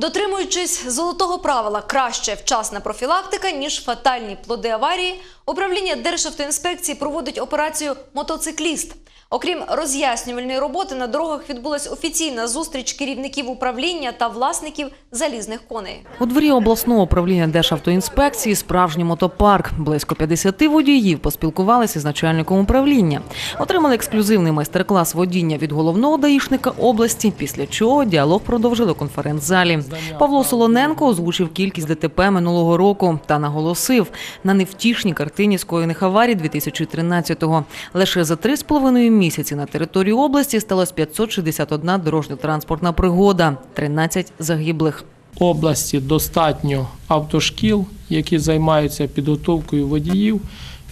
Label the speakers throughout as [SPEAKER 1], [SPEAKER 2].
[SPEAKER 1] Дотримуючись золотого правила краще вчасна профілактика, ніж фатальні плоди аварії, управління Державтоінспекції проводить операцію Мотоцикліст. Окрім роз'яснювальної роботи, на дорогах відбулась офіційна зустріч керівників управління та власників залізних коней.
[SPEAKER 2] У дворі обласного управління Державтоінспекції справжній мотопарк. Близько 50 водіїв поспілкувалися з начальником управління. Отримали ексклюзивний майстер-клас водіння від головного даїшника області, після чого діалог продовжили у конференц-залі. Павло Солоненко озвучив кількість ДТП минулого року та наголосив на невтішній картині скоєних аварій 2013-го. Лише за три з половиною місяці на території області сталося 561 дорожньо-транспортна пригода, 13 загиблих.
[SPEAKER 3] області достатньо автошкіл, які займаються підготовкою водіїв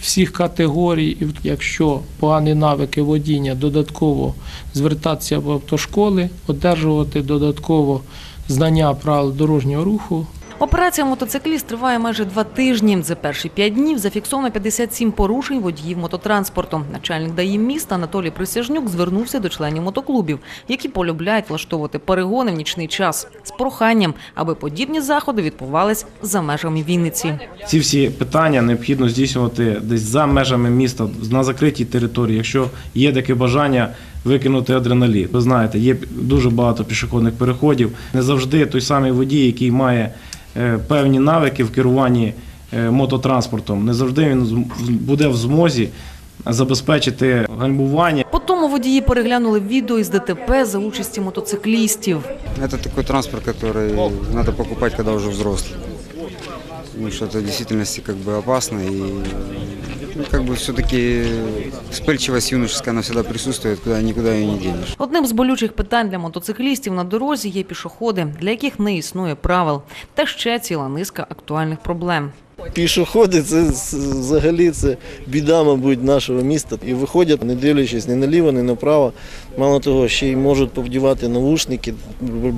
[SPEAKER 3] всіх категорій. І якщо погані навики водіння, додатково звертатися в автошколи, одержувати додатково знання правил дорожнього руху.
[SPEAKER 2] Операція мотоцикліст триває майже два тижні. За перші п'ять днів зафіксовано 57 порушень водіїв мототранспорту. Начальник ДАІ міста Анатолій Присяжнюк звернувся до членів мотоклубів, які полюбляють влаштовувати перегони в нічний час з проханням, аби подібні заходи відбувались за межами Вінниці.
[SPEAKER 4] Ці всі питання необхідно здійснювати десь за межами міста на закритій території, якщо є таке бажання викинути адреналін. Ви знаєте, є дуже багато пішохідних переходів. Не завжди той самий водій, який має певні навики в керуванні е, мототранспортом, не завжди він з- буде в змозі забезпечити гальмування.
[SPEAKER 2] Потім водії переглянули відео із ДТП за участі мотоциклістів.
[SPEAKER 5] Это такой транспорт, который надо покупать, когда уже взрослый. Потому что это в действительности как бы опасно и ну, как бы все-таки вспыльчивость юношеская, она всегда присутствует, куда никуда ее не денешь.
[SPEAKER 2] Одним з болючих питань для мотоциклістів на дорозі є пішоходи, для яких не існує правил, та ще ціла низка актуальних проблем.
[SPEAKER 6] Пішоходи це взагалі це біда, мабуть, нашого міста. І виходять, не дивлячись ні наліво, ні направо. Мало того, ще й можуть повдівати навушники,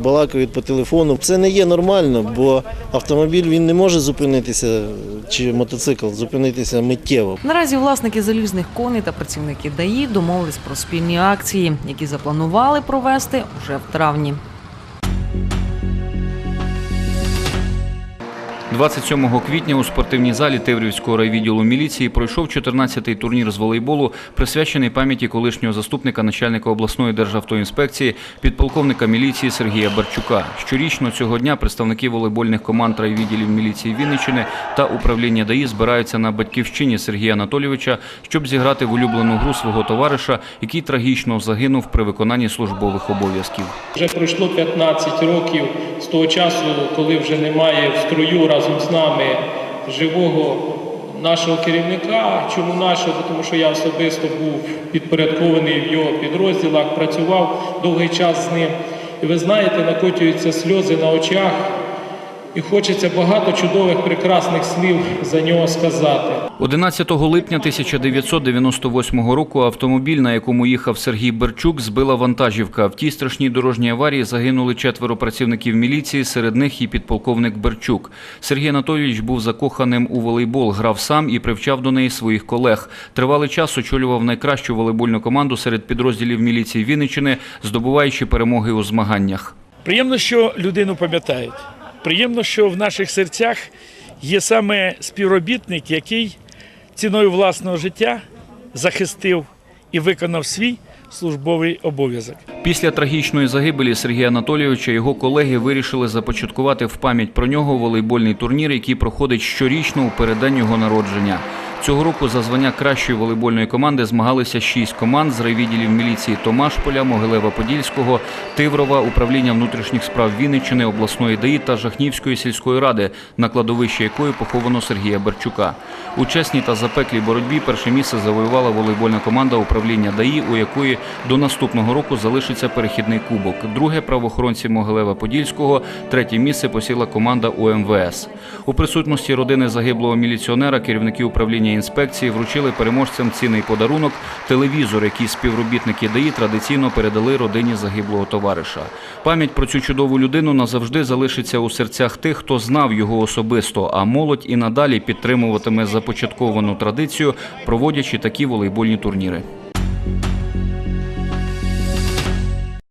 [SPEAKER 6] балакають по телефону. Це не є нормально, бо автомобіль він не може зупинитися, чи мотоцикл зупинитися миттєво.
[SPEAKER 2] Наразі власники залізних коней та працівники ДАІ домовились про спільні акції, які запланували провести вже в травні.
[SPEAKER 7] 27 квітня у спортивній залі Теврівського райвідділу міліції пройшов 14-й турнір з волейболу, присвячений пам'яті колишнього заступника начальника обласної державтоінспекції, підполковника міліції Сергія Барчука. Щорічно цього дня представники волейбольних команд райвідділів міліції Вінниччини та управління ДАІ збираються на батьківщині Сергія Анатолійовича, щоб зіграти в улюблену гру свого товариша, який трагічно загинув при виконанні службових обов'язків.
[SPEAKER 3] Вже пройшло 15 років з того часу, коли вже немає в строю разом з нами живого нашого керівника. Чому нашого? Тому що я особисто був підпорядкований в його підрозділах, працював довгий час з ним. І ви знаєте, накотюються сльози на очах, і хочеться багато чудових, прекрасних слів за нього сказати.
[SPEAKER 7] 11 липня 1998 року автомобіль, на якому їхав Сергій Берчук, збила вантажівка. В тій страшній дорожній аварії загинули четверо працівників міліції, серед них і підполковник Берчук. Сергій Анатолійович був закоханим у волейбол, грав сам і привчав до неї своїх колег. Тривалий час очолював найкращу волейбольну команду серед підрозділів міліції Вінниччини, здобуваючи перемоги у змаганнях.
[SPEAKER 8] Приємно, що людину пам'ятають. Приємно, що в наших серцях є саме співробітник, який ціною власного життя захистив і виконав свій службовий обов'язок.
[SPEAKER 7] Після трагічної загибелі Сергія Анатолійовича його колеги вирішили започаткувати в пам'ять про нього волейбольний турнір, який проходить щорічно у переддень його народження. Цього року за звання кращої волейбольної команди змагалися шість команд з райвідділів міліції Томашполя, Могилева-Подільського, Тиврова, управління внутрішніх справ Вінниччини, обласної ДАІ та Жахнівської сільської ради, на кладовищі якої поховано Сергія Берчука. У чесній та запеклій боротьбі перше місце завоювала волейбольна команда управління ДАІ, у якої до наступного року залишиться перехідний кубок. Друге правоохоронці Могилева-Подільського, третє місце посіла команда УМВС. У присутності родини загиблого міліціонера керівники управління інспекції вручили переможцям цінний подарунок телевізор, який співробітники ДАІ традиційно передали родині загиблого товариша. Пам'ять про цю чудову людину назавжди залишиться у серцях тих, хто знав його особисто, а молодь і надалі підтримуватиме започатковану традицію, проводячи такі волейбольні турніри.